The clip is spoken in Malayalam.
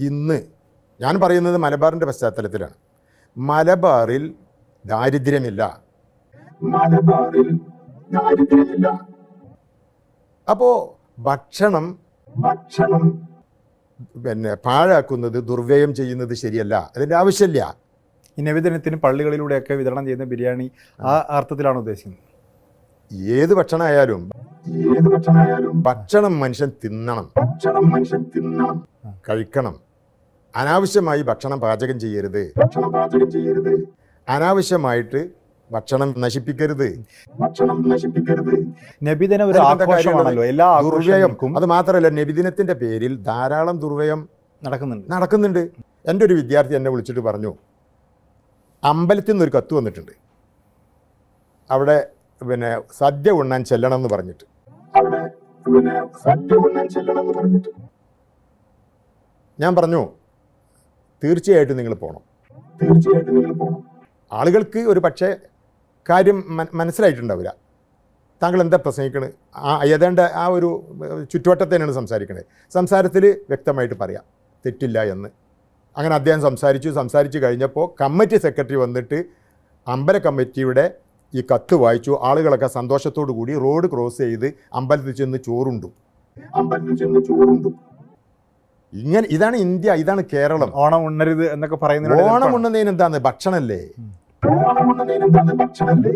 ഇന്ന് ഞാൻ പറയുന്നത് മലബാറിന്റെ പശ്ചാത്തലത്തിലാണ്. മലബാറിൽ ദാരിദ്ര്യമില്ല. മലബാറിൽ ദാരിദ്ര്യമില്ല. അപ്പോൾ ഭക്ഷണം ഭക്ഷണം പിന്നെ പാഴാക്കുന്നത് ദുർവ്യയം ചെയ്യുന്നത് ശരിയല്ല. അതിന്റെ ആവശ്യമില്ല. ഈ നിവേദനത്തിന് പള്ളികളിലൂടെയൊക്കെ വിതരണം ചെയ്യുന്ന ബിരിയാണി ആ അർത്ഥത്തിലാണ് ഉദ്ദേശിക്കുന്നത്. ഏത് ഭക്ഷണമായാലും ഏത് ഭക്ഷണമായാലും ഭക്ഷണം മനുഷ്യൻ തിന്നണം. ഭക്ഷണം മനുഷ്യൻ തിന്നണം. കഴിക്കണം. അനാവശ്യമായി ഭക്ഷണം പാചകം ചെയ്യരുത്. ഭക്ഷണം പാചകം ചെയ്യരുത്. അനാവശ്യമായിട്ട് ഭക്ഷണം നശിപ്പിക്കരുത്. ഭക്ഷണം നശിപ്പിക്കരുത്. നബിദിന ഒരു ആഘോഷമാണല്ലോ. എല്ലാ ദുർവ്യയം. അത് മാത്രമല്ല നബിദിനത്തിന്റെ പേരിൽ ധാരാളം ദുർവ്യയം നടക്കുന്നുണ്ട്. നടക്കുന്നുണ്ട്. എന്റെ ഒരു വിദ്യാർത്ഥി എന്നെ വിളിച്ചിട്ട് പറഞ്ഞു അമ്പലത്തിൽ നിന്നൊരു ഒരു കത്ത് വന്നിട്ടുണ്ട്. അവിടെ പിന്നെ സദ്യ ഉണ്ണാൻ ചെല്ലണം എന്ന് പറഞ്ഞിട്ട്. അവിടെ പിന്നെ സദ്യ ഉണ്ണാൻ ചെല്ലണം എന്ന് പറഞ്ഞിട്ട്. ഞാൻ പറഞ്ഞു തീർച്ചയായിട്ടും നിങ്ങൾ പോകണം തീർച്ചയായിട്ടും നിങ്ങൾ പോകണം ആളുകൾക്ക് ഒരു പക്ഷേ കാര്യം മനസ്സിലായിട്ടുണ്ടാവില്ല. താങ്കൾ എന്താ പ്രസംഗിക്കണത് ആ ഏതാണ്ട് ആ ഒരു ചുറ്റുവട്ടത്തേനാണ് സംസാരിക്കണത് സംസാരത്തിൽ വ്യക്തമായിട്ട് പറയാം. തെറ്റില്ല എന്ന്. അങ്ങനെ അദ്ദേഹം സംസാരിച്ചു. സംസാരിച്ചു കഴിഞ്ഞപ്പോൾ കമ്മിറ്റി സെക്രട്ടറി വന്നിട്ട് അമ്പല കമ്മിറ്റിയുടെ ഈ കത്ത് വായിച്ചു. ആളുകളൊക്കെ സന്തോഷത്തോടു കൂടി റോഡ് ക്രോസ് ചെയ്ത് അമ്പലത്തിൽ ചെന്ന് ചോറുണ്ടു. അമ്പലത്തിൽ ചെന്ന് ചോറുണ്ടു. ഇങ്ങനെ ഇതാണ് ഇന്ത്യ ഇതാണ് കേരളം. ഓണം ഉണ്ണരുത് എന്നൊക്കെ പറയുന്നത് ഓണം. ഉണ്ണുന്നതിന് എന്താണ് ഭക്ഷണല്ലേ? ഓണം ഉണ്ണുന്നതിന് എന്താണ് ഭക്ഷണല്ലേ?